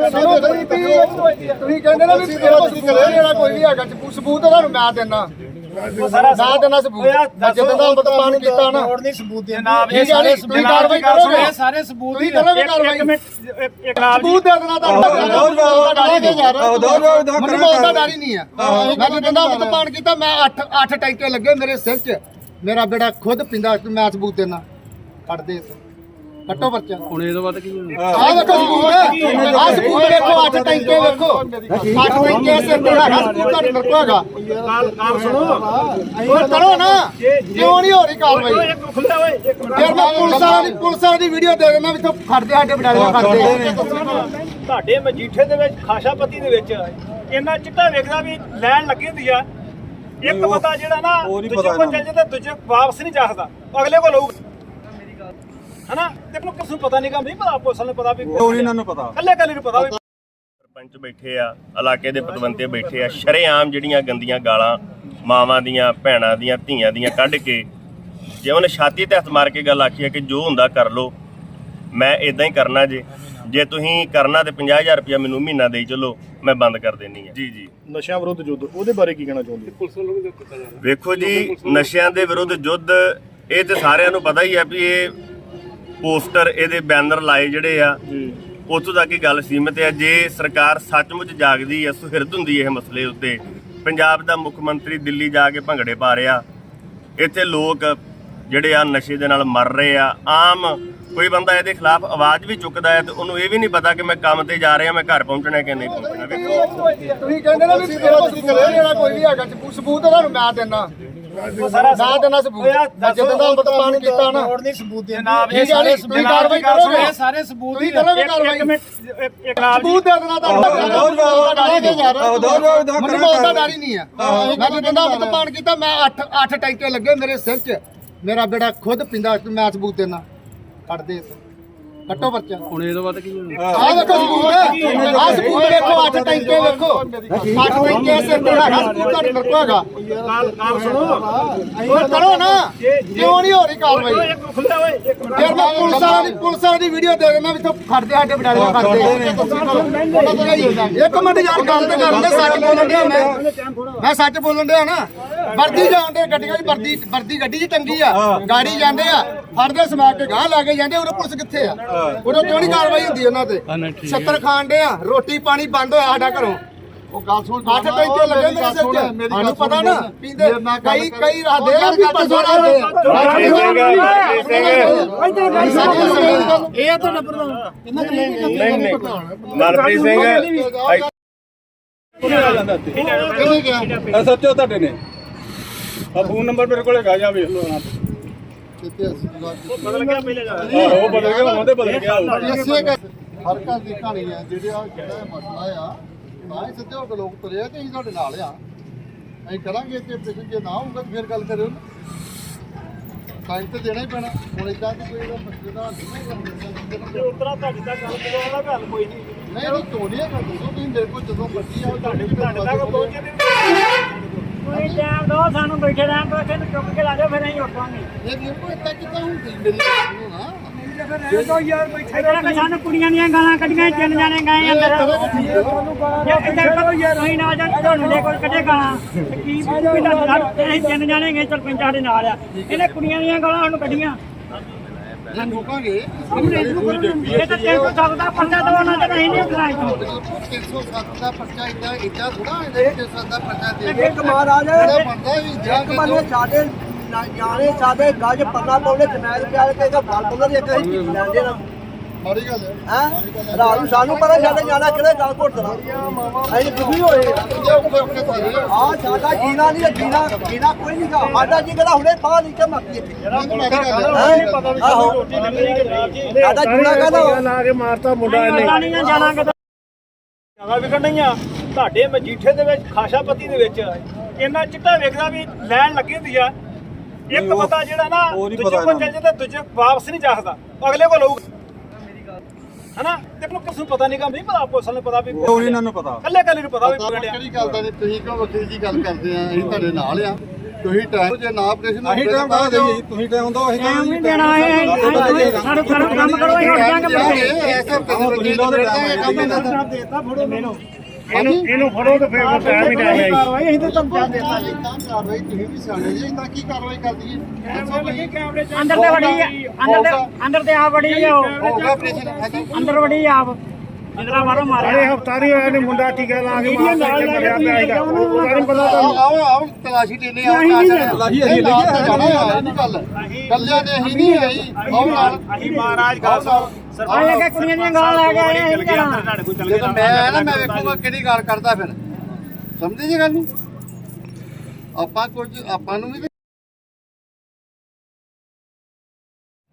ਤੁਸੀਂ ਕਹਿੰਦੇ ਨਾ ਵੀ ਸਬੂਤ ਜਿਹੜਾ ਕੋਈ ਵੀ ਹੈਗਾ ਸਬੂਤ ਤੁਹਾਨੂੰ ਮੈਂ ਦੇਣਾ ਮੈਂ ਦੇਣਾ ਸਬੂਤ। ਮੈਂ ਜਦੋਂ ਦਾ ਅੰਮ੍ਰਿਤਪਾਨ ਕੀਤਾ ਨਾ। ਲੋੜ ਨਹੀਂ ਸਬੂਤ ਦੀ। ਜਨਾਬ ਇਹ ਸਾਰੇ ਤੁਸੀਂ ਕਾਰਵਾਈ ਕਰੋਗੇ? ਇਹ ਸਾਰੇ ਸਬੂਤ ਤੁਸੀਂ ਹੀ ਕਰੋਗੇ ਕਾਰਵਾਈ? ਸਬੂਤ ਦੇ ਦੇਣਾ ਤੁਹਾਨੂੰ ਮੈਨੂੰ ਦਾ ਡਰ ਹੀ ਨਹੀਂ ਆ ਮੈਂ ਜਦੋਂ ਦਾ ਅੰਮ੍ਰਿਤਪਾਨ ਕੀਤਾ ਮੈਂ 8 8 ਟੈਂਕੇ ਲੱਗੇ ਮੇਰੇ ਸਿਰ 'ਚ। ਮੇਰਾ ਬੇੜਾ ਖੁਦ ਪਿੰਦਾ ਮੈਂ ਸਬੂਤ ਦੇਣਾ। ਕੱਢ ਦੇ ਕੱਟੋ ਬੱਚਾ ਹੁਣ ਇਹ ਤੋਂ ਬਾਅਦ ਕੀ ਹੋਣਾ? ਆਹ ਦੇਖੋ ਸਬੂਤ ਆਹ ਸਬੂਤ ਦੇਖੋ। 8 ਟੈਂਕੇ ਵੇਖੋ 8 ਟੈਂਕੇ ਸਿਰ ਤੇ ਹੈਗਾ ਸਬੂਤ ਤੁਹਾਡੇ ਮੇਰੇ ਕੋਲ ਗੱਲ ਸੁਣੋ। ਹੋਰ ਕਰੋ ਨਾ। ਕਿਉਂ ਨਹੀਂ ਹੋ ਰਹੀ ਕਾਰਵਾਈ? ਇੱਕ ਖੁੱਲਦਾ ਓਏ ਇੱਕ ਮਿੰਟ। ਫਿਰ ਮੈਂ ਪੁਲਿਸਾਂ ਦੀ ਪੁਲਿਸਾਂ ਦੀ ਵੀਡੀਓ ਦੇ ਦਿੰਦਾ ਵੀ ਤੂੰ ਖੜਦੇ ਸਾਡੇ ਬਡਾਲੇ ਖੜਦੇ ਤੁਹਾਡੇ ਮਜੀਠੇ ਦੇ ਵਿੱਚ ਖਾਸ਼ਾਪਤੀ ਦੇ ਵਿੱਚ ਇੰਨਾ ਚਿੱਟਾ ਵੇਖਦਾ ਵੀ ਲੈਣ ਲੱਗੀ ਹੁੰਦੀ ਆ। ਇੱਕ ਬੰਦਾ ਜਿਹੜਾ ਨਾ ਦੂਜੇ ਕੋਲ ਚੱਲ ਜਾਂਦਾ ਦੂਜੇ ਵਾਪਸ ਨਹੀਂ ਜਾਖਦਾ ਅਗਲੇ ਕੋਲ ਲਊਗਾ ਹਨਾ? ਤੇ ਨੂੰ ਕਿਸ ਨੂੰ ਪਤਾ ਨਹੀਂ ਕੰਮ ਨਹੀਂ ਪਤਾ ਪੁਲਿਸ ਨੂੰ ਪਤਾ ਵੀ ਉਹ ਇਹਨਾਂ ਨੂੰ ਪਤਾ। ਕੱਲੇ ਕੱਲੇ ਨੂੰ ਪਤਾ ਵੀ ਸਰਪੰਚ ਬੈਠੇ ਆ ਇਲਾਕੇ ਦੇ ਪਤਵੰਤੇ ਬੈਠੇ ਆ ਸ਼ਰੇਆਮ ਜਿਹੜੀਆਂ ਗੰਦੀਆਂ ਗਾਲਾਂ ਮਾਵਾਂ ਦੀਆਂ ਭੈਣਾਂ ਦੀਆਂ ਧੀਆਂ ਦੀਆਂ ਕੱਢ ਕੇ ਜੇ ਉਹਨੇ ਛਾਤੀ ਤੇ ਹੱਥ ਮਾਰ ਕੇ ਗੱਲ ਆਖੀ ਹੈ ਕਿ ਜੋ ਹੁੰਦਾ ਕਰ ਲੋ ਮੈਂ ਇਦਾਂ ਹੀ ਕਰਨਾ ਜੇ। ਜੇ ਤੁਸੀਂ ਕਰਨਾ ਤੇ 50000 ਰੁਪਇਆ ਮੈਨੂੰ ਮਹੀਨਾ ਦੇਈ ਚੱਲੋ ਮੈਂ ਬੰਦ ਕਰ ਦੇਣੀ ਹੈ ਜੀ ਜੀ। ਨਸ਼ਿਆਂ ਵਿਰੁੱਧ ਯੁੱਧ ਉਹਦੇ ਬਾਰੇ ਕੀ ਕਹਿਣਾ ਚਾਹੁੰਦੇ ਹੋ? ਵੇਖੋ ਜੀ ਨਸ਼ਿਆਂ ਦੇ ਵਿਰੁੱਧ ਯੁੱਧ ਇਹ ਤੇ ਸਾਰਿਆਂ ਨੂੰ ਪਤਾ ਹੀ ਆ ਵੀ ਇਹ ਪੋਸਟਰ ਇਹਦੇ ਬੈਨਰ ਲਾਏ ਜਿਹੜੇ ਆ ਉੱਥੋਂ ਤੱਕ ਹੀ ਗੱਲ ਸੀਮਿਤ ਹੈ। ਜੇ ਸਰਕਾਰ ਸੱਚਮੁੱਚ ਜਾਗਦੀ ਹੈ ਸੁਹਿਰਦ ਹੁੰਦੀ ਹੈ ਇਹ ਮਸਲੇ ਉੱਤੇ ਪੰਜਾਬ ਦਾ ਮੁੱਖ ਮੰਤਰੀ ਦਿੱਲੀ ਜਾ ਕੇ ਭੰਗੜੇ ਪਾ ਰਿਹਾ। ਇੱਥੇ ਲੋਕ ਜਿਹੜੇ ਆ ਨਸ਼ੇ ਦੇ ਨਾਲ ਮਰ ਰਹੇ ਆ। ਆਮ ਕੋਈ ਬੰਦਾ ਇਹਦੇ ਖਿਲਾਫ ਆਵਾਜ਼ ਵੀ ਚੁੱਕਦਾ ਹੈ ਤੇ ਉਹਨੂੰ ਇਹ ਵੀ ਨਹੀਂ ਪਤਾ ਕਿ ਮੈਂ ਕੰਮ ਤੇ ਜਾ ਰਿਹਾ ਮੈਂ ਘਰ ਪਹੁੰਚਣਾ ਕਿ ਨਹੀਂ ਪਹੁੰਚਣਾ। ਵੇਖੋ ਤੁਸੀਂ ਕਹਿੰਦੇ ਨਾ ਵੀ ਸਬੂਤ ਜਿਹੜਾ ਕੋਈ ਵੀ ਹੈਗਾ ਸਬੂਤ ਤੁਹਾਨੂੰ ਮੈਂ ਦੇਣਾ ਮੈਂ ਦੇਣਾ ਸਬੂਤ। ਮੈਂ ਜਦੋਂ ਦਾ ਅੰਮ੍ਰਿਤਪਾਨ ਕੀਤਾ ਨਾ। ਲੋੜ ਨਹੀਂ ਸਬੂਤ ਦੀ। ਜਨਾਬ ਇਹ ਸਾਰੇ ਤੁਸੀਂ ਕਾਰਵਾਈ ਕਰੋਗੇ? ਇਹ ਸਾਰੇ ਸਬੂਤ ਹੀ ਤੁਸੀਂ ਕਰੋਗੇ ਇੱਕ ਕਾਰਵਾਈ? ਮਿੰਟ ਇੱਕ- ਇੱਕ ਨਾਲ ਸਬੂਤ ਦੇ ਦੇਣਾ ਤੁਹਾਨੂੰ ਮੈਨੂੰ ਮੌਤ ਦਾ ਡਰ ਹੀ ਨਹੀਂ ਆ ਮੈਂ ਜਦੋਂ ਦਾ ਅੰਮ੍ਰਿਤਪਾਨ ਕੀਤਾ ਮੈਂ 8 8 ਟੈਂਕੇ ਲੱਗੇ ਮੇਰੇ ਸਿਰ 'ਚ। ਮੇਰਾ ਬੇੜਾ ਖੁਦ ਪਿੰਦਾ ਮੈਂ ਸਬੂਤ ਦੇਣਾ। ਕੱਢ ਦੇ ਕੱਟੋ ਬੱਚਾ ਹੁਣ ਇਹ ਤੋਂ ਬਾਅਦ ਕੀ ਹੋਣਾ ਆਹ ਦੇਖੋ ਸਬੂਤ ਆਹ ਸਬੂਤ 8 ਟੈਂਕੇ ਵੇਖੋ 8 ਟੈਂਕੇ ਸਿਰ ਤੇ ਹੈਗਾ ਸਬੂਤ ਤੁਹਾਡੇ ਕੋਲ ਹੈਗਾ। ਗੱਲ ਗੱਲ ਸੁਣੋ। ਹੋਰ ਕਰੋ ਨਾ। ਕਿਉਂ ਨਹੀਂ ਹੋ ਰਹੀ ਕਾਰਵਾਈ? ਇੱਕ ਖੁੱਲਦਾ ਓਏ ਇੱਕ ਮਿੰਟ। ਫਿਰ ਮੈਂ ਪੁਲਿਸਾਂ ਦੀ ਪੁਲਿਸਾਂ ਦੀ ਵੀਡੀਓ ਦੇ ਦਿੰਦਾ ਵੀ ਤੂੰ ਖੜਦੇ ਸਾਡੇ ਬਡਾਲੇ ਖੜਦੇ ਇੱਕ ਮਿੰਟ ਯਾਰ ਗੱਲ ਤੇ ਕਰਨ ਦੇ ਸੱਚ ਬੋਲਣ ਡਿਆ ਮੈਂ। ਮੈਂ ਸੱਚ ਬੋਲਣ ਡਿਆ ਨਾ। ਵਰਦੀ ਜਾਂਦੇ ਗੱਡੀਆਂ ਦੀ ਵਰਦੀ ਵਰਦੀ ਗੱਡੀ 'ਚ ਟੰਗੀ ਆ। ਗਾੜੀ ਜਾਂਦੇ ਆ। ਫੜਦੇ ਸਮਾ ਕੇ ਗਾਹ ਲਾ ਕੇ ਜਾਂਦੇ ਉਦੋਂ ਪੁਲਿਸ ਕਿੱਥੇ ਆ? ਉਦੋਂ ਕਿਉਂ ਨਹੀਂ ਕਾਰਵਾਈ ਹੁੰਦੀ ਉਹਨਾਂ ਤੇ? ਛੱਤਰ ਖਾਣ ਡਿਆ ਰੋਟੀ ਪਾਣੀ ਬੰਦ ਹੋਇਆ ਸਾਡਾ ਘਰੋਂ। ਉਹ ਗੱਲ ਸੁਣ ਅੱਠ ਟੈਂਕੇ ਲੱਗੇ ਮੇਰੇ ਸਿਰ 'ਚ। ਸਾਨੂੰ ਪਤਾ ਨਾ ਪੀਂਦੇ ਕਈ ਕਈ ਰਾਦੇ ਆ ਵੀ ਪਰਸੋਂ ਰਾਦੇ ਇਹ ਤਾਂ ਨੰਬਰ ਕਿੰਨਾ ਨਹੀਂ ਨਹੀਂ ਮਨਪ੍ਰੀਤ ਸਿੰਘ। ਸੱਚੋ ਤੁਹਾਡੇ ਨੇ। ਆ ਫੋਨ ਨੰਬਰ ਮੇਰੇ ਕੋਲ ਹੈਗਾ ਜਾਂ ਵੇਖ ਲਓ ਨਾ ਬਦਲ ਗਿਆ ਪਹਿਲੇ ਆਹੋ ਬਦਲ ਗਿਆ। ਉਹਦੇ ਬਦਲ ਗਿਆ ਇਸੇ ਕਰ ਹਰ ਘਰ ਦੀ ਕਹਾਣੀ ਹੈ ਜਿਹੜੇ ਜਿਹੜਾ ਮਸਲਾ ਆ ਤਾਂ ਹੀ ਸਿੱਧੇ ਹੋ ਕੇ ਲੋਕ ਤੁਰੇ ਆ ਕਿ ਅਸੀਂ ਤੁਹਾਡੇ ਨਾਲ ਆ। ਅਸੀਂ ਕਰਾਂਗੇ ਤੇ ਪਿਛੇ ਜੇ ਨਾ ਹੋਊਗਾ ਤਾਂ ਫਿਰ ਗੱਲ ਕਰਿਓ ਟਾਈਮ ਤੇ ਦੇਣਾ ਹੀ ਪੈਣਾ। ਹੁਣ ਇਦਾਂ ਦੀ ਕੋਈ ਮਸਲੇ ਦਾ ਤੇ ਉਤਰਾ ਤੁਹਾਡੀ ਤਾਂ ਗੱਲ ਉਹਦਾ ਗੱਲ ਕੋਈ ਨਹੀਂ। ਨਹੀਂ ਨਹੀਂ ਤੋੜੀਏ ਨਾ ਦੱਸੋ ਤੁਸੀਂ ਮੇਰੇ ਕੋਲ ਜਦੋਂ ਮਰਜ਼ੀ ਆਓ ਤੁਹਾਡੇ ਤੁਹਾਡੇ ਤੱਕ ਪਹੁੰਚੇ ਨਹੀਂ ਕੋਈ ਟਾਈਮ ਦੋ ਸਾਨੂੰ ਬੈਠੇ ਰਹਿਣ ਤੋਂ ਇੱਥੇ ਚੁੱਕ ਕੇ ਲਾ ਜਾਓ ਫਿਰ ਅਸੀਂ ਉੱਠਾਂਗੇ। ਇਹ ਮੇਰੇ ਕੋਲ ਇੱਦਾਂ ਕਿੱਦਾਂ ਹੁੰਦੀ ਮੇਰੀ ਗੱਲ ਸੁਣੋ ਨਾ ਇੱਥੇ ਸਾਨੂੰ ਕੁੜੀਆਂ ਦੀਆਂ ਗਾਲਾਂ ਕੱਢੀਆਂ ਤਿੰਨ ਜਾਣੇ ਗਏ ਅੰਦਰ। ਜੇ ਇੱਥੇ ਕਰੋ ਯਾਰ। ਅਸੀਂ ਨਾਲ ਜਾਂ ਤੁਹਾਨੂੰ ਲੈ ਕੋਈ ਕੱਢੇ ਗਾਲਾਂ। ਤੇ ਕੀ ਵੀ ਦੱਸ ਅਸੀਂ ਤਿੰਨ ਜਾਣੇ ਗਏ ਸਰਪੰਚ ਸਾਡੇ ਨਾਲ ਆ। ਇਹਨੇ ਕੁੜੀਆਂ ਦੀਆਂ ਗਾਲਾਂ ਸਾਨੂੰ ਕੱਢੀਆਂ। ਜੇ ਰੋਕਾਂਗੇ ਇਹ ਤਾਂ ਤੇਰੇ ਕੋਲ ਸਕਦਾ ਪਰਚਾ ਦਵਾਉਣਾ ਤੇ ਨਹੀਂ ਨਹੀਂ ਕਰਾਈ। ਤੂੰ 307 ਦਾ ਪਰਚਾ ਇਦਾਂ ਇਦਾਂ ਥੋੜਾ ਇਹਦੇ 307 ਦਾ ਪਰਚਾ ਦੇ ਇੱਕ ਮਹਾਰਾਜ ਜਿਹੜਾ ਵੀ ਜਾਂ ਜਾਣੇ ਸਾਡੇ ਗੱਜ ਪੱਲਾ ਪਾਉਣੇ ਜਮੈਲ ਪਿਆਰ ਕੇ ਦਾ ਫਲ ਪਾਉਂਦੇ ਇੱਕ ਅਸੀਂ ਲੈਂਦੇ ਨਾ। ਮਾੜੀ ਗੱਲ ਹੈ। ਹੈ? ਰਾਤ ਨੂੰ ਸਾਨੂੰ ਪਤਾ ਸਾਡੇ ਜਾਣਾ ਕਿਹੜੇ ਗੱਲ ਘੁੱਟਣਾ ਅਸੀਂ ਦੁਖੀ ਹੋਏ। ਜੇ ਉਹ ਫ਼ਰਕ ਤਾਂ ਹੈ ਆ ਸਾਡਾ ਜੀਣਾ ਨਹੀਂ ਜੀਣਾ ਜੀਣਾ ਕੋਈ ਨਹੀਂ ਗਾ। ਸਾਡਾ ਜੀ ਕਿਹੜਾ ਹੁਣੇ ਬਾਹਰ ਨਿਕਲ ਮੱਕੀ ਇੱਥੇ। ਮਾੜੀ ਗੱਲ ਹੈ। ਹੈਂ? ਆਹੋ। ਸਾਡਾ ਜੀਣਾ ਕਹਦਾ ਲਾ ਕੇ ਮਾਰਤਾ ਮੁੰਡਾ ਪਤਾ ਨਹੀਂ ਨਾ ਜਾਣਾ ਕਿਤੇ ਜਗ੍ਹਾ ਵਿਖਣੀਆਂ ਤੁਹਾਡੇ ਮਜੀਠੇ ਦੇ ਵਿੱਚ ਖਾਸ਼ਾਪਤੀ ਦੇ ਵਿੱਚ ਇੰਨਾ ਚਿੱਟਾ ਵੇਖਦਾ ਵੀ ਲੈਣ ਲੱਗੀ ਹੁੰਦੀ ਆ। ਇੱਕ ਬੰਦਾ ਜਿਹੜਾ ਨਾ ਦੂਜੇ ਕੋਲ ਚੱਲ ਜਾਂਦਾ ਦੂਜੇ ਵਾਪਸ ਨਹੀਂ ਜਾਖਦਾ ਅਗਲੇ ਕੋਲ ਲਊਗਾ ਹਨਾ? ਤੇ ਨੂੰ ਕਿਸ ਨੂੰ ਪਤਾ ਨਹੀਂ ਕੰਮ ਨਹੀਂ ਪਤਾ ਪੁਲਿਸ ਨੂੰ ਪਤਾ ਵੀ ਉਹਨਾਂ ਨੂੰ ਪਤਾ। ਕੱਲੇ ਕੱਲੇ ਨੂੰ ਪਤਾ ਵੀ ਪਕੜਿਆ ਕਿਹੜੀ ਗੱਲ ਦਾ ਨਹੀਂ ਤੁਸੀਂ ਕਿਉਂ ਵੱਖਰੀ ਜੀ ਗੱਲ ਕਰਦੇ ਆ ਅਸੀਂ ਤੁਹਾਡੇ ਨਾਲ ਆ। ਤੁਸੀਂ ਟਾਈਮ ਜੇ ਨਾ ਆਪਰੇਸ਼ਨ ਅਸੀਂ ਟਾਈਮ ਦਾ ਦੇਈਏ। ਤੁਸੀਂ ਟਾਈਮ ਦੋ ਅਸੀਂ ਟਾਈਮ ਨਹੀਂ ਦੇਣਾ ਇਹ ਸਾਡੇ ਘਰ ਕੰਮ ਕਰੋ ਇਹ ਉੱਠ ਜਾਾਂਗੇ ਬੱਚੇ ਐਸਾ ਤੁਸੀਂ ਲੋਕ ਕੰਮ ਇਹਨਾਂ ਦੇਤਾ ਫੜੋ ਮੈਨੂੰ ਇਹਨੂੰ ਇਹਨੂੰ ਫੜੋ ਤੇ ਫਿਰ ਟਾਈਮ ਹੀ ਟਾਈਮ ਹੈ ਕਾਰਵਾਈ ਅਸੀਂ ਤਾਂ ਤੁਹਾਨੂੰ ਚਾਹ ਦੇਤਾ ਜੀ ਕਾਰਵਾਈ ਤੁਸੀਂ ਵੀ ਸਿਆਣੇ ਜੀ ਤਾਂ ਕੀ ਕਾਰਵਾਈ ਕੈਮਰੇ ਚ ਅੰਦਰ ਤੇ ਵੜੀ ਅੰਦਰ ਤੇ ਅੰਦਰ ਤੇ ਆ ਵੜੀ ਹੋਗਾ ਅੰਦਰ ਵੜੀ ਆ ਆਪ ਜਿੰਦਰਾ ਮਾਰੋ ਅਰੇ ਮਾਰਿਆ ਹਫਤਾ ਨਹੀਂ ਹੋਇਆ ਨੇ ਮੁੰਡਾ ਟੀਕਾ ਲਾ ਕੇ ਲਾ ਕੇ ਨਾ ਉਹਨੂੰ। ਉਹਦਾ ਨਹੀਂ ਪਤਾ ਆਓ ਆਓ ਆਓ ਤਲਾਸ਼ੀ ਲੈਨੇ ਆ ਨਹੀਂ, ਨਹੀਂ, ਤਲਾਸ਼ੀ ਅਸੀਂ ਲੈ ਕੇ ਜਾਣਾ ਗੱਲ ਕੱਲਿਆਂ ਤੇ ਅਸੀਂ ਨਹੀਂ ਆਈ ਆਓ ਨਾਲ ਅਸੀਂ ਮਹਾਰਾਜ ਗੱਲ ਸਾਹਿਬ ਆਏ ਕਿ ਕੁੜੀਆਂ ਦੀਆਂ ਗਾਲਾਂ ਲੈ ਕੇ ਆਏ ਚਲ ਅਸੀਂ ਗਿਆ ਜਾਣਾ ਅੰਦਰ ਤੁਹਾਡੇ ਕੋਲ ਚਲ ਜਦੋਂ ਮੈਂ ਆਇਆ ਨਾ ਮੈਂ ਵੇਖੂਗਾ ਕਿਹੜੀ ਗੱਲ ਕਰਦਾ ਫਿਰ। ਸਮਝਦੇ ਜੀ ਗੱਲ ਨੂੰ? ਆਪਾਂ ਕੁਝ ਆਪਾਂ ਨੂੰ ਵੀ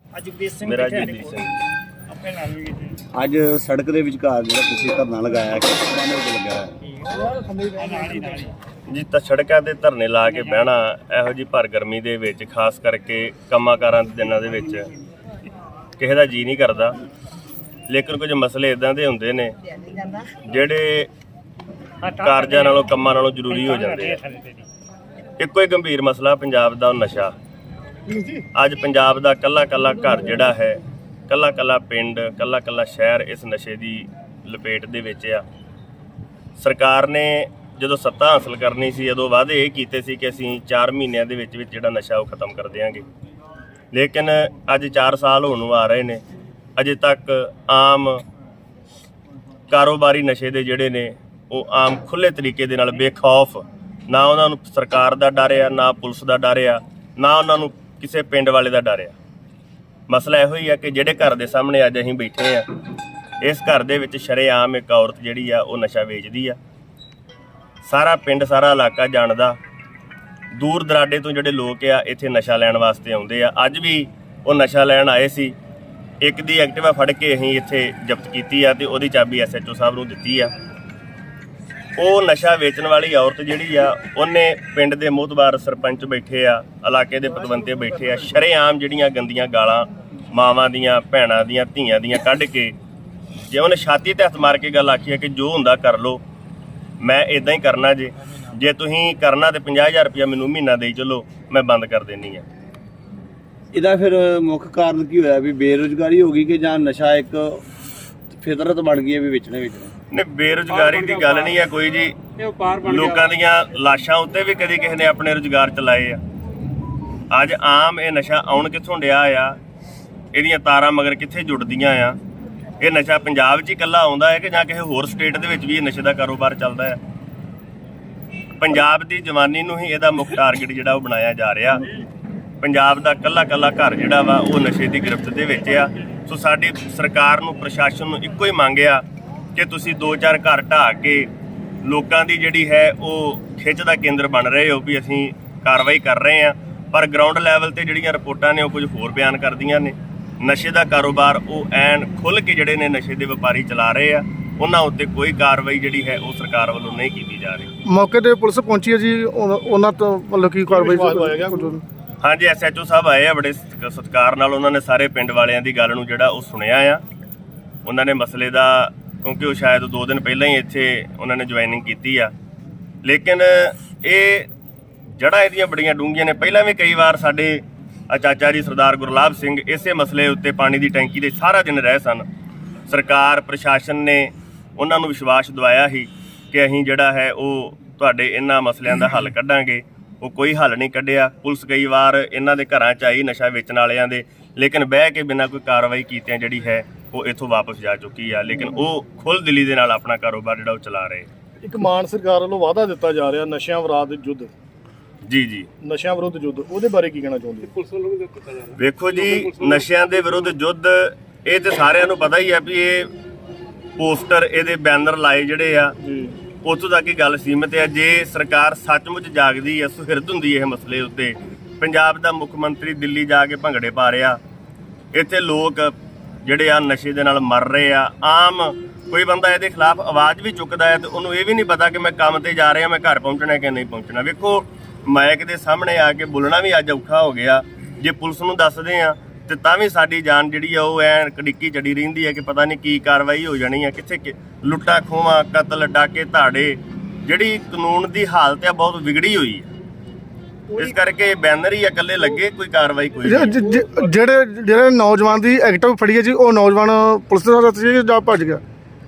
ਅੱਜ ਜਗਦੀਸ਼ ਸਿੰਘ ਮੇਰਾ ਕਿੱਥੇ ਜਗਦੀਸ਼ ਸਿੰਘ ਆਪਣੇ ਨਾਲ ਵੀ ਕਿਤੇ ਅੱਜ ਸੜਕ ਦੇ ਵਿਚਕਾਰ ਜਿਹੜਾ ਤੁਸੀਂ ਧਰਨਾ ਲਗਾਇਆ ਹੈ ਕਿਸ ਤਰ੍ਹਾਂ ਦੇ ਉੱਤੇ ਲਗਾਇਆ ਹੈ ਜੀ ਤਾਂ ਸੜਕਾਂ ਤੇ ਧਰਨੇ ਲਾ ਕੇ ਬਹਿਣਾ ਇਹੋ ਜੀ ਭਰ ਗਰਮੀ ਦੇ ਵਿੱਚ ਖਾਸ ਕਰਕੇ ਕੰਮਾਂਕਾਰਾਂ ਦੇ ਦਿਨਾਂ ਦੇ ਵਿੱਚ ਕਿਸੇ ਦਾ ਜੀ ਨਹੀਂ ਕਰਦਾ। ਲੇਕਿਨ ਕੁਝ ਮਸਲੇ ਇਦਾਂ ਦੇ ਹੁੰਦੇ ਨੇ ਜਿਹੜੇ ਕਾਰਜਾਂ ਨਾਲੋਂ ਕੰਮਾਂ ਨਾਲੋਂ ਜ਼ਰੂਰੀ ਹੋ ਜਾਂਦੇ ਆ। ਇੱਕੋ ਹੀ ਗੰਭੀਰ ਮਸਲਾ ਪੰਜਾਬ ਦਾ ਉਹ ਨਸ਼ਾ। ਅੱਜ ਪੰਜਾਬ ਦਾ ਕੱਲਾ ਕੱਲਾ ਘਰ ਜਿਹੜਾ ਹੈ ਕੱਲਾ ਕੱਲਾ ਪਿੰਡ ਕੱਲਾ ਕੱਲਾ ਸ਼ਹਿਰ ਇਸ ਨਸ਼ੇ ਦੀ ਲਪੇਟ ਦੇ ਵਿੱਚ ਆ। ਸਰਕਾਰ ਨੇ ਜਦੋਂ ਸੱਤਾ ਹਾਸਲ ਕਰਨੀ ਸੀ ਉਦੋਂ ਵਾਅਦੇ ਇਹ ਕੀਤੇ ਸੀ ਕਿ ਅਸੀਂ 4 ਮਹੀਨਿਆਂ ਦੇ ਵਿੱਚ ਵਿੱਚ ਜਿਹੜਾ ਨਸ਼ਾ ਉਹ ਖਤਮ ਕਰ ਦਿਆਂਗੇ। ਲੇਕਿਨ ਅੱਜ 4 ਸਾਲ ਹੋਣ ਨੂੰ ਆ ਰਹੇ ਨੇ। ਅਜੇ ਤੱਕ ਆਮ ਕਾਰੋਬਾਰੀ ਨਸ਼ੇ ਦੇ ਜਿਹੜੇ ਨੇ, ਉਹ ਆਮ ਖੁੱਲੇ ਤਰੀਕੇ ਦੇ ਨਾਲ ਬੇਖੌਫ। ਨਾ ਉਹਨਾਂ ਨੂੰ ਸਰਕਾਰ ਦਾ ਡਰ ਆ, ਨਾ ਪੁਲਿਸ ਦਾ ਡਰ ਆ, ਨਾ ਉਹਨਾਂ ਨੂੰ ਕਿਸੇ ਪਿੰਡ ਵਾਲੇ ਦਾ ਡਰ ਆ। ਮਸਲਾ ਇਹੋ ਹੀ ਆ ਕਿ ਜਿਹੜੇ ਘਰ ਦੇ ਸਾਹਮਣੇ ਅੱਜ ਅਸੀਂ ਬੈਠੇ ਆ, ਇਸ ਘਰ ਦੇ ਵਿੱਚ ਸ਼ਰੇਆਮ ਇੱਕ ਔਰਤ ਜਿਹੜੀ ਆ, ਉਹ ਨਸ਼ਾ ਵੇਚਦੀ ਆ। ਸਾਰਾ ਪਿੰਡ, ਸਾਰਾ ਇਲਾਕਾ ਜਾਣਦਾ। ਦੂਰ ਦਰਾਡੇ ਤੋਂ ਜਿਹੜੇ ਲੋਕ ਆ, ਇੱਥੇ ਨਸ਼ਾ ਲੈਣ ਵਾਸਤੇ ਆਉਂਦੇ ਆ। ਅੱਜ ਵੀ ਉਹ ਨਸ਼ਾ ਲੈਣ ਆਏ ਸੀ। ਇੱਕ ਦੀ ਐਕਟਿਵਾ ਫੜ ਕੇ ਅਸੀਂ ਇੱਥੇ ਜ਼ਬਤ ਕੀਤੀ ਆ ਤੇ ਉਹਦੀ ਚਾਬੀ ਐਸਐਚਓ ਸਾਹਿਬ ਨੂੰ ਦਿੱਤੀ ਆ। ਉਹ ਨਸ਼ਾ ਵੇਚਣ ਵਾਲੀ ਔਰਤ ਜਿਹੜੀ ਆ, ਉਹਨੇ ਪਿੰਡ ਦੇ ਮੋਹਤਬਾਰ ਸਰਪੰਚ ਬੈਠੇ ਆ, ਇਲਾਕੇ ਦੇ ਪਤਵੰਤੇ ਬੈਠੇ ਆ, ਸ਼ਰੇਆਮ ਜਿਹੜੀਆਂ ਗੰਦੀਆਂ ਗਾਲਾਂ ਮਾਵਾਂ ਦੀਆਂ, ਭੈਣਾਂ ਦੀਆਂ, ਧੀਆਂ ਦੀਆਂ ਕੱਢ ਕੇ ਜੇ ਉਹਨੇ ਛਾਤੀ ਤੇ ਹੱਥ ਮਾਰ ਕੇ ਗੱਲ ਆਖੀ ਹੈ ਕਿ ਜੋ ਹੁੰਦਾ ਕਰ ਲੋ ਮੈਂ ਇਦਾਂ ਹੀ ਕਰਨਾ ਜੇ। ਜੇ ਤੁਸੀਂ ਕਰਨਾ ਤੇ 50000 ਰੁਪਇਆ ਮੈਨੂੰ ਮਹੀਨਾ ਦੇਈ ਚੱਲੋ, ਮੈਂ ਬੰਦ ਕਰ ਦੇਣੀ ਆ। ਇਹਦਾ ਫਿਰ ਮੁੱਖ ਕਾਰਨ ਕੀ ਹੋਇਆ ਵੀ ਬੇਰੁਜ਼ਗਾਰੀ ਹੋ ਗਈ ਕਿ ਜਾਂ ਨਸ਼ਾ ਇੱਕ ਫਿਤਰਤ ਬਣ ਗਈ ਹੈ ਵੀ ਵੇਚਣੇ ਵੇਚਣੇ ਨੇ ਬੇਰੁਜ਼ਗਾਰੀ ਦੀ ਗੱਲ ਨਹੀਂ ਆ ਕੋਈ ਜੀ। ਲੋਕਾਂ ਦੀਆਂ ਲਾਸ਼ਾਂ ਉੱਤੇ ਵੀ ਕਦੀ ਕਿਸੇ ਨੇ ਆਪਣੇ ਰੁਜ਼ਗਾਰ ਚਲਾਏ ਆ। ਅੱਜ ਆਮ ਇਹ ਨਸ਼ਾ ਆਉਣ ਕਿੱਥੋਂ ਡਿਆ ਆ ਇਹਦੀਆਂ ਤਾਰਾਂ ਮਗਰ ਕਿੱਥੇ ਜੁੜਦੀਆਂ ਆ? ਇਹ ਨਸ਼ਾ ਪੰਜਾਬ 'ਚ ਹੀ ਇਕੱਲਾ ਆਉਂਦਾ ਹੈ ਕਿ ਜਾਂ ਕਿਸੇ ਹੋਰ ਸਟੇਟ ਦੇ ਵਿੱਚ ਵੀ ਇਹ ਨਸ਼ੇ ਦਾ ਕਾਰੋਬਾਰ ਚੱਲਦਾ ਹੈ? ਪੰਜਾਬ ਦੀ ਜਵਾਨੀ ਨੂੰ ਹੀ ਇਹਦਾ ਮੁੱਖ ਟਾਰਗੇਟ ਜਿਹੜਾ ਉਹ ਬਣਾਇਆ ਜਾ ਰਿਹਾ। ਪੰਜਾਬ ਦਾ ਕੱਲਾ ਕੱਲਾ ਘਰ ਜਿਹੜਾ ਵਾ ਉਹ ਨਸ਼ੇ ਦੀ ਗ੍ਰਿਫਤ ਦੇ ਵਿੱਚ ਆ। ਸੋ ਸਾਡੀ ਸਰਕਾਰ ਨੂੰ ਪ੍ਰਸ਼ਾਸਨ ਨੂੰ ਇੱਕੋ ਹੀ ਮੰਗਿਆ ਕਿ ਤੁਸੀਂ ਦੋ ਚਾਰ ਘਰ ਢਾਹ ਕੇ ਲੋਕਾਂ ਦੀ ਜਿਹੜੀ ਹੈ ਉਹ ਖਿੱਚ ਦਾ ਕੇਂਦਰ ਬਣ ਰਹੇ ਹੋ ਵੀ ਅਸੀਂ ਕਾਰਵਾਈ ਕਰ ਰਹੇ ਆ ਪਰ ਗਰਾਊਂਡ ਲੈਵਲ ਤੇ ਜਿਹੜੀਆਂ ਰਿਪੋਰਟਾਂ ਨੇ ਉਹ ਕੁਝ ਹੋਰ ਬਿਆਨ ਕਰਦੀਆਂ ਨੇ। ਨਸ਼ੇ ਦਾ ਕਾਰੋਬਾਰ ਉਹ ਐਨ ਖੁੱਲ ਕੇ ਜਿਹੜੇ ਨੇ ਨਸ਼ੇ ਦੇ ਵਪਾਰੀ ਚਲਾ ਰਹੇ ਆ। ਉਹਨਾਂ ਉੱਤੇ ਕੋਈ ਕਾਰਵਾਈ ਜਿਹੜੀ ਹੈ ਉਹ ਸਰਕਾਰ ਵੱਲੋਂ ਨਹੀਂ ਕੀਤੀ ਜਾ ਰਹੀ। ਮੌਕੇ ਤੇ ਪੁਲਿਸ ਪਹੁੰਚੀ ਹੈ ਜੀ ਉਹਨਾਂ ਉਹਨਾਂ ਤੋਂ ਮਤਲਬ ਕੀ ਕਾਰਵਾਈ ਹਾਂਜੀ ਐਸਐਚਓ ਸਾਹਿਬ ਆਏ ਆ ਬੜੇ ਸਤਿਕਾਰ ਨਾਲ ਉਹਨਾਂ ਨੇ ਸਾਰੇ ਪਿੰਡ ਵਾਲਿਆਂ ਦੀ ਗੱਲ ਨੂੰ ਜਿਹੜਾ ਉਹ ਸੁਣਿਆ ਆ। ਉਹਨਾਂ ਨੇ ਮਸਲੇ ਦਾ, ਕਿਉਂਕਿ ਉਹ ਸ਼ਾਇਦ 2 ਦਿਨ ਪਹਿਲਾਂ ਹੀ ਇੱਥੇ ਉਹਨਾਂ ਨੇ ਜੁਆਇਨਿੰਗ ਕੀਤੀ ਆ। ਲੇਕਿਨ ਇਹ ਜੜ੍ਹਾਂ ਇਹਦੀਆਂ ਬੜੀਆਂ ਡੂੰਘੀਆਂ ਨੇ। ਪਹਿਲਾਂ ਵੀ ਕਈ ਵਾਰ ਸਾਡੇ ਚਾਚਾ ਜੀ ਸਰਦਾਰ ਗੁਰਲਾਬ ਸਿੰਘ ਇਸੇ ਮਸਲੇ ਉੱਤੇ ਪਾਣੀ ਦੀ ਟੈਂਕੀ ਦੇ ਸਾਰਾ ਦਿਨ ਰਹੇ ਸਨ। ਸਰਕਾਰ, ਪ੍ਰਸ਼ਾਸਨ ਨੇ ਉਹਨਾਂ ਨੂੰ ਵਿਸ਼ਵਾਸ ਦਿਵਾਇਆ ਸੀ ਕਿ ਅਸੀਂ ਜਿਹੜਾ ਹੈ ਉਹ ਤੁਹਾਡੇ ਇਹਨਾਂ ਮਸਲਿਆਂ ਦਾ ਹੱਲ ਕੱਢਾਂਗੇ। ਉਹ ਕੋਈ ਹੱਲ ਨਹੀਂ ਕੱਢਿਆ। ਪੁਲਿਸ ਕਈ ਵਾਰ ਇਹਨਾਂ ਦੇ ਘਰਾਂ 'ਚ ਆਈ ਨਸ਼ਾ ਵੇਚਣ ਵਾਲਿਆਂ ਦੇ ਲੇਕਿਨ ਬਹਿ ਕੇ ਬਿਨਾਂ ਕੋਈ ਕਾਰਵਾਈ ਕੀਤਿਆਂ ਜਿਹੜੀ ਹੈ ਉਹ ਇੱਥੋਂ ਵਾਪਸ ਜਾ ਚੁੱਕੀ ਆ। ਲੇਕਿਨ ਉਹ ਖੁੱਲ ਦਿਲੀ ਦੇ ਨਾਲ ਆਪਣਾ ਕਾਰੋਬਾਰ ਜਿਹੜਾ ਉਹ ਚਲਾ ਰਹੇ ਇੱਕ ਮਾਨ ਸਰਕਾਰ ਵੱਲੋਂ ਵਾਅਦਾ ਦਿੱਤਾ ਜਾ ਰਿਹਾ ਨਸ਼ਿਆਂ ਵਿਰੁੱਧ ਯੁੱਧ। ਜੀ ਜੀ। ਨਸ਼ਿਆਂ ਵਿਰੁੱਧ ਯੁੱਧ ਉਹਦੇ ਬਾਰੇ ਕੀ ਕਹਿਣਾ ਚਾਹੁੰਦੇ ਹੋ? ਵੇਖੋ ਜੀ ਨਸ਼ਿਆਂ ਦੇ ਵਿਰੁੱਧ ਯੁੱਧ ਇਹ ਤੇ ਸਾਰਿਆਂ ਨੂੰ ਪਤਾ ਹੀ ਆ ਵੀ ਇਹ ਪੋਸਟਰ ਇਹਦੇ ਬੈਨਰ ਲਾਏ ਜਿਹੜੇ ਆ। ਉੱਥੋਂ ਤੱਕ ਹੀ ਗੱਲ ਸੀਮਿਤ ਹੈ? ਜੇ ਸਰਕਾਰ ਸੱਚਮੁੱਚ ਜਾਗਦੀ ਹੈ, ਸੁਹਿਰਦ ਹੁੰਦੀ ਹੈ ਇਹ ਮਸਲੇ ਉੱਤੇ, ਪੰਜਾਬ ਦਾ ਮੁੱਖ ਮੰਤਰੀ ਦਿੱਲੀ ਜਾ ਕੇ ਭੰਗੜੇ ਪਾ ਰਿਹਾ। ਇੱਥੇ ਲੋਕ ਜਿਹੜੇ ਆ ਨਸ਼ੇ ਦੇ ਨਾਲ ਮਰ ਰਹੇ ਆ। ਆਮ ਕੋਈ ਬੰਦਾ ਇਹਦੇ ਖਿਲਾਫ ਆਵਾਜ਼ ਵੀ ਚੁੱਕਦਾ ਹੈ ਤੇ ਉਹਨੂੰ ਇਹ ਵੀ ਨਹੀਂ ਪਤਾ ਕਿ ਮੈਂ ਕੰਮ ਤੇ ਜਾ ਰਿਹਾ, ਮੈਂ ਘਰ ਪਹੁੰਚਣਾ ਕਿ ਨਹੀਂ ਪਹੁੰਚਣਾ। ਵੇਖੋ ਮਾਇਕ ਦੇ ਸਾਹਮਣੇ ਆ ਕੇ ਬੋਲਣਾ ਵੀ ਅੱਜ ਔਖਾ ਹੋ ਗਿਆ। ਜੇ ਪੁਲਿਸ ਨੂੰ ਦੱਸਦੇ ਆ ਤੇ ਤਾਂ ਵੀ ਸਾਡੀ ਜਾਨ ਜਿਹੜੀ ਆ ਉਹ ਐ ਕੜਿੱਕੀ ਚੜੀ ਰਹਿੰਦੀ ਹੈ ਕਿ ਪਤਾ ਨਹੀਂ ਕੀ ਕਾਰਵਾਈ ਹੋ ਜਾਣੀ ਹੈ ਕਿੱਥੇ ਲੁੱਟਾਂ ਖੋਹਾਂ ਕਤਲ ਡਾਕੇ ਧਾੜੇ ਜਿਹੜੀ ਕਾਨੂੰਨ ਦੀ ਹਾਲਤ ਆ ਬਹੁਤ ਵਿਗੜੀ ਹੋਈ ਹੈ ਇਸ ਕਰਕੇ ਬੈਨਰ ਹੀ ਇਕੱਲੇ ਲੱਗੇ ਕੋਈ ਕਾਰਵਾਈ ਕੋਈ ਜਿਹੜੇ ਜਿਹੜੇ ਨੌਜਵਾਨ ਦੀ ਐਕਟਿਵ ਫੜੀ ਹੈ ਜੀ ਉਹ ਨੌਜਵਾਨ ਪੁਲਿਸ ਦੇ ਹੱਥ ਸੀ ਜਾਂ ਭੱਜ ਗਿਆ?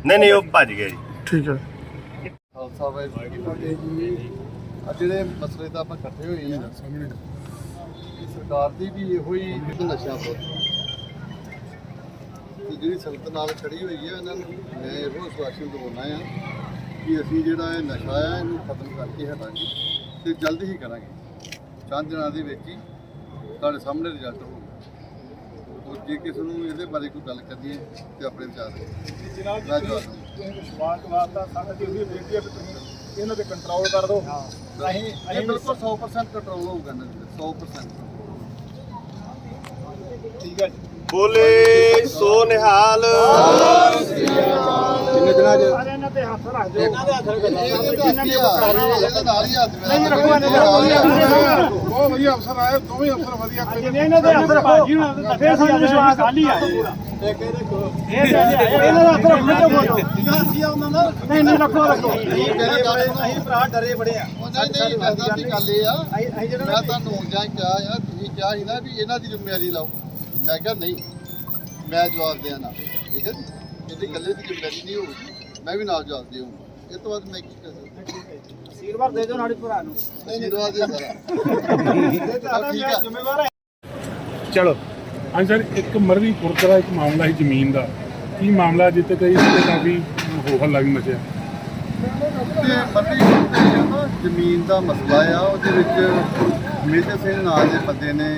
ਨਹੀਂ ਨਹੀਂ ਉਹ ਭੱਜ ਗਿਆ ਜੀ। ਠੀਕ ਹੈ ਖਾਲਸਾ ਵਾਹਿਗੁਰੂ ਜੀ ਅੱਜ ਜਿਹੜੇ ਮਸਲੇ ਦਾ ਆਪਾਂ ਇਕੱਠੇ ਹੋਏ ਆ ਸਾਹਮਣੇ ਸਰਕਾਰ ਦੀ ਵੀ ਇਹੋ ਹੀ ਨਸ਼ਾ ਬਹੁਤ ਜਿਹੜੀ ਸੰਗਤ ਨਾਲ ਖੜੀ ਹੋਈ ਹੈ ਇਹਨਾਂ ਨੂੰ ਮੈਂ ਇਹੋ ਆਸ਼ਵਾਸਨ ਦਿਵਾਉਣਾ ਆ ਕਿ ਅਸੀਂ ਜਿਹੜਾ ਇਹ ਨਸ਼ਾ ਆ ਇਹਨੂੰ ਖਤਮ ਕਰਕੇ ਹਟਾਂਗੇ ਤੇ ਜਲਦ ਹੀ ਕਰਾਂਗੇ। ਚੰਦ ਦਿਨਾਂ ਦੇ ਵਿੱਚ ਹੀ ਤੁਹਾਡੇ ਸਾਹਮਣੇ ਰਿਜ਼ਲਟ ਹੋਊਗਾ। ਔਰ ਜੇ ਕਿਸੇ ਨੂੰ ਇਹਦੇ ਬਾਰੇ ਕੋਈ ਗੱਲ ਕਰਨੀ ਹੈ ਤੇ ਆਪਣੇ ਵਿਚਾਰ ਦਿਓ ਜਨਾਬ ਮੈਂ ਜੀ ਜਵਾਬ ਦਊਂਗਾ। ਤੁਸੀਂ ਵਿਸ਼ਵਾਸ ਵਾਸਤਾ ਸਾਡੀ ਉਹਦੀ ਬੇਨਤੀ ਹੈ ਕਿ ਤੁਸੀਂ ਇਹਨਾਂ ਤੇ ਕੰਟਰੋਲ ਕਰ ਦਿਓ। ਅਸੀਂ ਬਿਲਕੁਲ 100% ਕੰਟਰੋਲ ਹੋਊਗਾ ਨਾ 100% ਠੀਕ ਹੈ ਜੀ ਬੋਲੇ ਸੋ ਨਿਹਾਲ। ਕਿੰਨੇ ਦਿਨਾਂ ਚ? ਇਹਨਾਂ ਤੇ ਹੱਥ ਰੱਖ ਦਿਓ। ਇਹਦੇ ਨਾਲ ਹੀ ਹੱਥ ਰੱਖੋ। ਇਹਦੇ ਬਹੁਤ ਵਧੀਆ ਅਫਸਰ ਆਏ ਦੋਵੇਂ ਅਫਸਰ ਵਧੀਆ ਜਿੰਨੇ ਇਹਨਾਂ ਦੇ ਹੱਥ ਰੱਖੋ। ਜੀ ਹੁਣ ਫੇਰ ਸਾਨੂੰ ਵਿਸ਼ਵਾਸ ਖਾਲੀ ਆ। ਇਹ ਇਹਨਾਂ ਦਾ ਹੱਥ ਰੱਖੋ ਬੋਲੋ। ਨਹੀਂ ਨਹੀਂ ਰੱਖੋ ਰੱਖੋ। ਅਸੀਂ ਭਰਾ ਡਰੇ ਬੜੇ ਆ। ਨਹੀਂ ਨਹੀਂ ਮੈਂ ਤਾਂ ਵੀ ਗੱਲ ਇਹ ਆ। ਮੈਂ ਤੁਹਾਨੂੰ ਜਾਂ ਕਿਹਾ ਆ ਤੁਸੀਂ ਕਿਹਾ ਸੀ ਨਾ ਵੀ ਇਹਨਾਂ ਦੀ ਜ਼ਿੰਮੇਵਾਰੀ ਲਾਓ। ਮੈਂ ਕਿਹਾ ਨਹੀਂ ਮੈਂ ਜਵਾਬ ਨਾ ਠੀਕ ਹੈ ਜੀ? ਇਹਦੀ ਗੱਲੇ ਦੀ ਜ਼ਿੰਮੇਵਾਰੀ ਨਹੀਂ ਹੋਊਗੀ ਮੈਂ ਵੀ ਨਾਲ ਜਵਾਬ ਦੇਵਾਂਗਾ ਇਹ ਤੋਂ ਬਾਅਦ ਮੈਂ ਕੀ ਕਰ ਸਕਦਾ? ਆਸ਼ੀਰਵਾਦ ਦੇ ਦਿਓ ਨਾਲੇ ਭਰਾ ਨੂੰ। ਆਸ਼ੀਰਵਾਦ ਦੇ ਸਾਰਾ। ਠੀਕ ਆ ਜ਼ਿੰਮੇਵਾਰ ਚਲੋ ਹਾਂ ਸਰ ਇੱਕ ਮਰਵੀ ਦਾ ਇੱਕ ਮਾਮਲਾ ਹੈ ਜ਼ਮੀਨ ਦਾ। ਕੀ ਮਾਮਲਾ ਜਿੱਤੇ ਕਈ ਤੇ ਕਾਫੀ ਹੋ ਹੱਲਾ ਵੀ ਮਚਿਆ। ਤੇ ਨਾ ਜ਼ਮੀਨ ਦਾ ਮਸਲਾ ਆ ਉਹਦੇ ਵਿੱਚ ਮੇਜਰ ਸਿੰਘ ਨਾਂ ਦੇ ਬੰਦੇ ਨੇ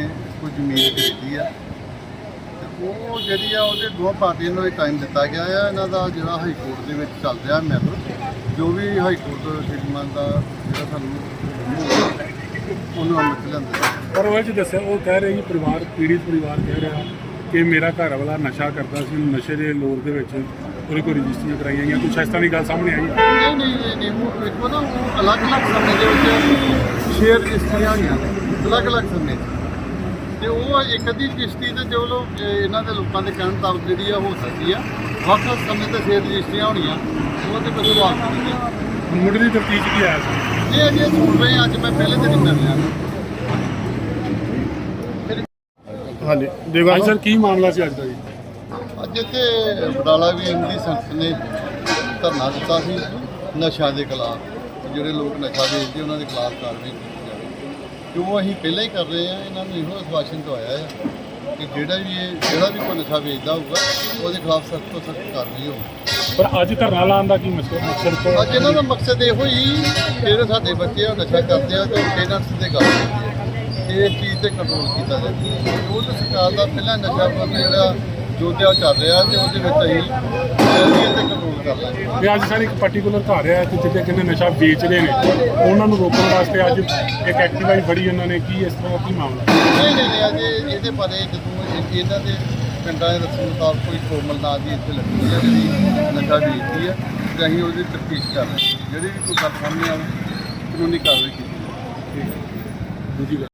ਕੋਈ ਜ਼ਮੀਨ ਖਰੀਦੀ ਆ। ਉਹ ਜਿਹੜੀ ਆ ਉਹਦੇ ਦੋ ਪਾਰਟੀਆਂ ਨੂੰ ਟਾਈਮ ਦਿੱਤਾ ਗਿਆ ਆ। ਇਹਨਾਂ ਦਾ ਜਿਹੜਾ ਹਾਈ ਕੋਰਟ ਦੇ ਵਿੱਚ ਚੱਲ ਰਿਹਾ ਮੈਟਰ ਜੋ ਵੀ ਹਾਈ ਕੋਰਟ ਜਜਮੈਂਟ ਦਾ ਜਿਹੜਾ ਸਾਨੂੰ ਉਹਨੂੰ ਅਮਲ ਚ ਲਿਆਂਦਾ ਪਰ ਉਹ 'ਚ ਦੱਸਿਆ ਉਹ ਕਹਿ ਰਹੇ ਕਿ ਪਰਿਵਾਰ ਪੀੜਿਤ ਪਰਿਵਾਰ ਕਹਿ ਰਿਹਾ ਕਿ ਮੇਰਾ ਘਰ ਵਾਲਾ ਨਸ਼ਾ ਕਰਦਾ ਸੀ ਨਸ਼ੇ ਦੇ ਲੋਰ ਦੇ ਵਿੱਚ ਉਹਦੇ ਕੋਈ ਰਜਿਸਟਰੀਆਂ ਕਰਾਈਆਂ ਗਈਆਂ। ਕੁਛ ਇਸ ਤਰ੍ਹਾਂ ਦੀ ਗੱਲ ਸਾਹਮਣੇ ਆਈ? ਨਹੀਂ ਨਹੀਂ ਨਹੀਂ ਉਹ ਵੇਖੋ ਨਾ ਉਹ ਅਲੱਗ-ਅਲੱਗ ਸਮੇਂ ਦੇ ਵਿੱਚ ਸ਼ੇਅਰ ਰਜਿਸਟਰੀਆਂ ਹੋਈਆਂ ਅਲੱਗ-ਅਲੱਗ ਸਮੇਂ। ਤੇ ਉਹ ਇੱਕ ਅੱਧੀ ਕਿਸ਼ਤੀ ਤੇ ਜੋ ਲੋਕ ਇਹ ਇਹਨਾਂ ਦੇ ਲੋਕਾਂ ਦੇ ਕਹਿਣ ਤੱਕ ਜਿਹੜੀ ਆ ਹੋ ਸਕਦੀ ਆ। ਵੱਖ-ਵੱਖ ਸਮੇਂ ਤੇ ਸ਼ੇਅਰ ਰਜਿਸਟਰੀਆਂ ਹੋਣੀਆਂ। ਉਹ ਤੇ ਕੋਈ ਵਾਕ ਨਹੀਂ ਹੈ ਮੁੱਢਲੀ ਤਫਤੀਸ਼ ਕੀ ਆਇਆ ਸੀ? ਇਹ ਅਜੇ ਸੁਣ ਰਹੇ ਅੱਜ ਮੈਂ ਪਹਿਲੇ ਦਿਨ ਹੀ ਮਿਲ ਰਿਹਾ ਹਾਂਜੀ ਹਾਂ ਦੇਵਾਂਗਾ ਸਰ ਕੀ ਮਾਮਲਾ ਸੀ ਅੱਜ ਦਾ ਜੀ? ਅੱਜ ਇੱਥੇ ਬਡਾਲਾ ਵੀ ਦੀ ਸੰਸਥਾ ਨੇ ਧਰਨਾ ਦਿੱਤਾ ਸੀ ਨਸ਼ਾ ਦੇ ਖਿਲਾਫ। ਜਿਹੜੇ ਲੋਕ ਨਸ਼ਾ ਵੇਚਦੇ ਉਹਨਾਂ ਦੇ ਖਿਲਾਫ ਕਾਰਵਾਈ ਕਿਉਂ ਅਸੀਂ ਪਹਿਲਾਂ ਹੀ ਕਰ ਰਹੇ ਹਾਂ ਇਹਨਾਂ ਨੂੰ ਇਹੋ ਆਸ਼ਵਾਸਨ ਦਵਾਇਆ ਹੈ ਕਿ ਜਿਹੜਾ ਵੀ ਇਹ ਜਿਹੜਾ ਵੀ ਕੋਈ ਨਸ਼ਾ ਵੇਚਦਾ ਹੋਊਗਾ ਉਹਦੇ ਖਿਲਾਫ ਸਖਤ ਤੋਂ ਸਖਤ ਕਾਰਵਾਈ ਹੋਊਗੀ ਪਰ ਅੱਜ ਧਰਨਾ ਲਾਉਣ ਦਾ ਕੀ ਮਸਲਾ ਮਕਸਦ ਤੋਂ ਅੱਜ ਇਹਨਾਂ ਦਾ ਮਕਸਦ ਇਹੋ ਹੀ ਜਿਹੜੇ ਸਾਡੇ ਬੱਚੇ ਆ ਨਸ਼ਾ ਕਰਦੇ ਆ ਤੇ ਪੇਰੈਂਟਸ ਦੇ ਗੱਲ ਆ। ਇਸ ਚੀਜ਼ ਤੇ ਕੰਟਰੋਲ ਕੀਤਾ ਜਾਵੇ। ਉਹ ਤਾਂ ਸਰਕਾਰ ਦਾ ਪਹਿਲਾਂ ਨਸ਼ਾ ਵਿਰੋਧੀ ਜਿਹੜਾ ਯੋਧਿਆ ਚੱਲ ਰਿਹਾ ਤੇ ਉਹਦੇ ਵਿੱਚ ਅਸੀਂ ਜਲਦੀ ਤੇ ਕੰਟਰੋਲ ਕਰ ਲਾਂਗੇ। ਤੇ ਅੱਜ ਸਰ ਇੱਕ ਪਾਰਟਿਕੂਲਰ ਘਰ ਹੈ ਕਿ ਜਿੱਥੇ ਕਹਿੰਦੇ ਨਸ਼ਾ ਵੇਚਦੇ ਨੇ। ਉਹਨਾਂ ਨੂੰ ਰੋਕਣ ਵਾਸਤੇ ਅੱਜ ਇੱਕ ਐਕਟਿਵਾਈ ਫੜੀ ਉਹਨਾਂ ਨੇ ਕੀ ਇਸ ਤਰ੍ਹਾਂ ਕੀ ਮਾਮਲਾ? ਨਹੀਂ ਨਹੀਂ ਨਹੀਂ ਅਜੇ ਇਹਦੇ ਬਾਰੇ ਜਦੋਂ ਇਹ- ਇਹਨਾਂ ਦੇ ਪਿੰਡਾਂ ਦੇ ਰਸਮ ਮੁਤਾਬਕ ਕੋਈ ਕੋਮਲ ਨਾਂ ਦੀ ਇੱਥੇ ਲੱਗੀ ਹੈ ਜਿਹੜੀ ਨਸ਼ਾ ਵੇਚਦੀ ਹੈ ਤੇ ਅਸੀਂ ਉਹਦੀ ਤਫਤੀਸ਼ ਕਰ ਰਹੇ ਹਾਂ। ਜਿਹੜੀ ਵੀ ਕੋਈ ਗੱਲ ਸਾਹਮਣੇ ਆਵੇ ਕਾਨੂੰਨੀ ਕਾਰਵਾਈ ਕੀਤੀ ਜਾਵੇ। ਦੂਜੀ ਗੱਲ।